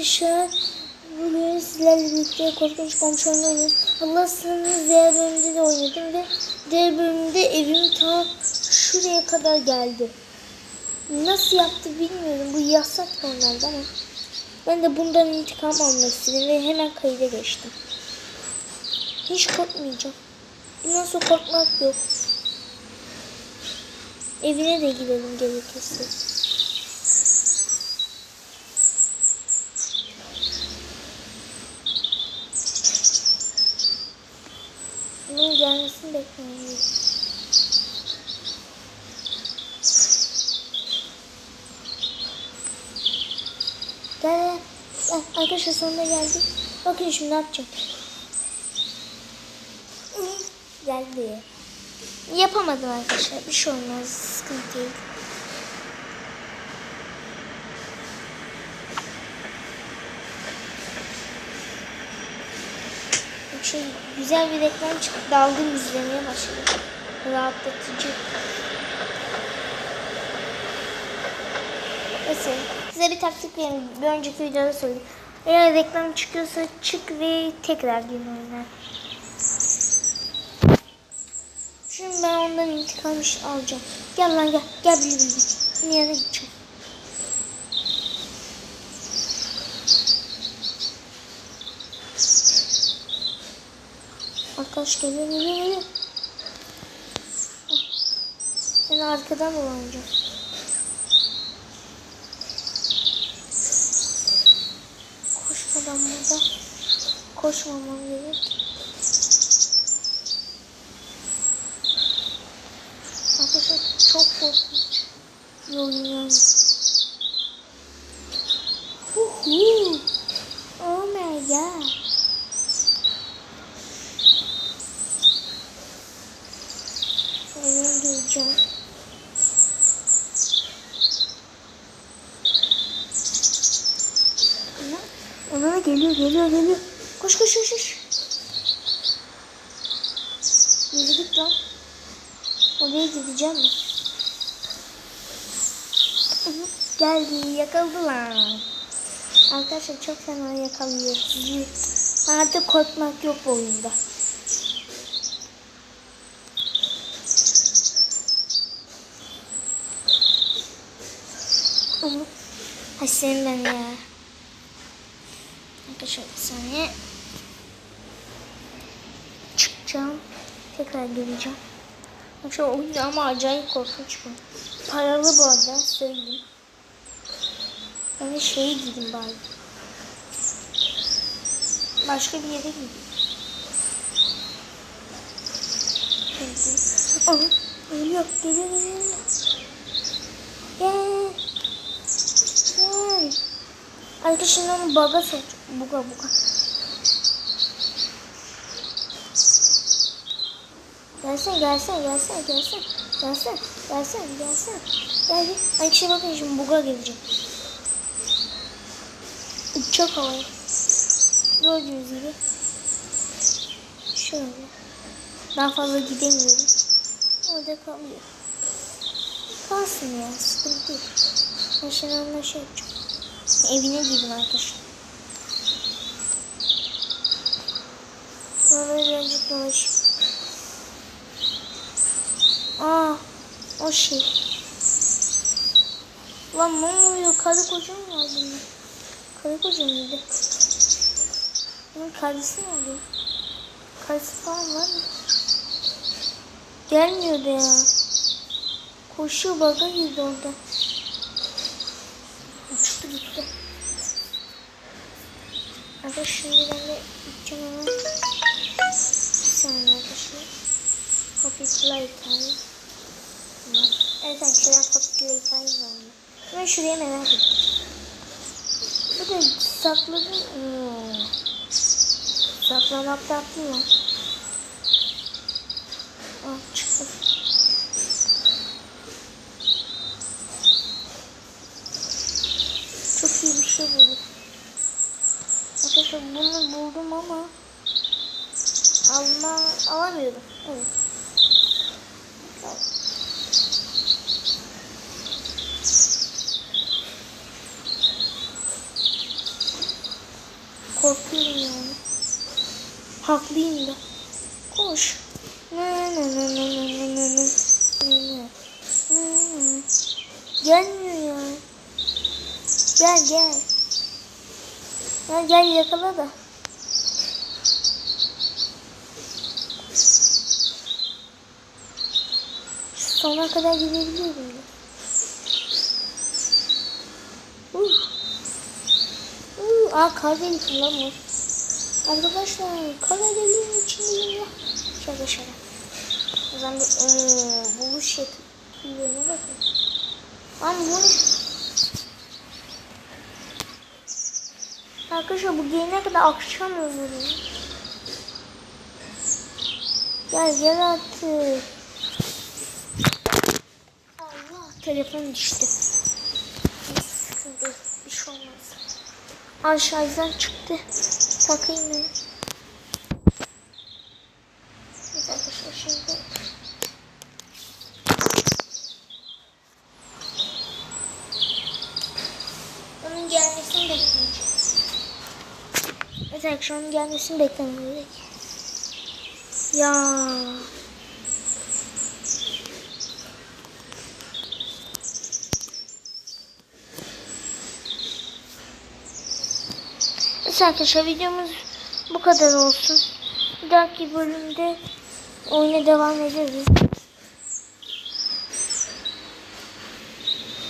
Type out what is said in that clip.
Arkadaşlar bugün sizlerle birlikte korkunç komşu oynuyoruz. Allah'sanız diğer bölümde de oynadım ve diğer bölümde evim ta şuraya kadar geldi. Nasıl yaptı bilmiyorum. Bu yasak normalde ama ben de bundan intikam almak istedim ve hemen kayıda geçtim. Hiç korkmayacağım. Bundan sonra korkmak yok. Evine de gidelim gerekirse. Bunun bekliyorum. Gel gel. Arkadaşlar sonunda geldik. Bakın şimdi ne yapacağım. Geldi. Yapamadım arkadaşlar. Bir şey olmaz. Sıkıntı değil. Şey, güzel bir reklam çıktı. Daldım izlemeye başladım. Rahatlatıcı. Mesela size bir taktik vereyim. Bir önceki videoda söyledim. Eğer reklam çıkıyorsa çık ve tekrar gir oyuna. Şimdi ben ondan intikam alacağım. Gel lan gel. Gel bir bir. Yanına Arkadaş geliyor. Ben arkadan dolanacağım. Koşmadan burada. Koşmamam gerek. Arkadaşlar çok korkunç. Bir oyun. Huhu. Oh my god. Gireceğim. Ana, geliyor, geliyor, geliyor. Koş, koş, koş, koş. Yürü git lan. Oraya gideceğim mi? Geldi, yakaladı lan. Arkadaşlar çok fena yakalıyor. Artık korkmak yok bu oyunda. Ama Ay senin ben ya. Arkadaşlar bir saniye. Çıkacağım. Tekrar geleceğim. Şu oyun ama acayip korkunç bu. Paralı bu arada söyleyeyim. Ben de şeye gideyim bari. Başka bir yere gideyim. Aha, geliyor, geliyor, geliyor. Gel. Gel. Arkadaşlar onu baga sok. Buga buga. Gelsen gelsen gelsen gelsen. Gelsen gelsen gelsen. Gel gel. Arkadaşlar bakın şimdi buga gelecek. Uçak havaya. Gördüğünüz gibi. Şöyle. Daha fazla gidemiyorum. Orada kalıyor. Kalsın ya sıkıntı değil. Onunla şey. Evine gidin arkadaşlar. Buraları birazcık dolaşayım. Aa, o şey. Lan ne oluyor? Karı koca mı var bunda? Karı koca mıydı? Bunun karısı mı oluyor? Karısı falan var mı? Gelmiyordu ya. Koşuyor baga girdi orada. Arkadaşlar şimdi ben de gideceğim hemen. Bir saniye arkadaşlar. Copy time. Var. Evet arkadaşlar copy time var. Ben şuraya merak ettim. Bu da sakladım. Hmm. Saklamak da yaptım lan. Ah çıktı. Çok iyi bir şey buldum. Arkadaşlar bunu buldum ama alma alamıyorum. Evet. Korkuyorum yani. Haklıyım da. Koş. Ne ne ne ne ne ne ne ne ne ne. Gelmiyor ya. Gel gel. Gel gel yakala da. Sona kadar gidebiliyorum. Uh. Uh. Aa kahveni kullanmıyor. Arkadaşlar kahvenin içinde şöyle şöyle. O zaman bir ee, buluş yapıyorum. Bakın. Ama bunu Arkadaşlar bu gelene kadar akşam olur. Ya gel artık telefon düştü. Sıkıntı yok, bir şey olmaz. Aşağıdan çıktı. Takayım mı? Evet arkadaşlar şimdi onun gelmesini bekleyeceğim. Evet arkadaşlar onun gelmesini beklemem gerek. Ya. Evet arkadaşlar videomuz bu kadar olsun. Bir dahaki bölümde oyuna devam ederiz.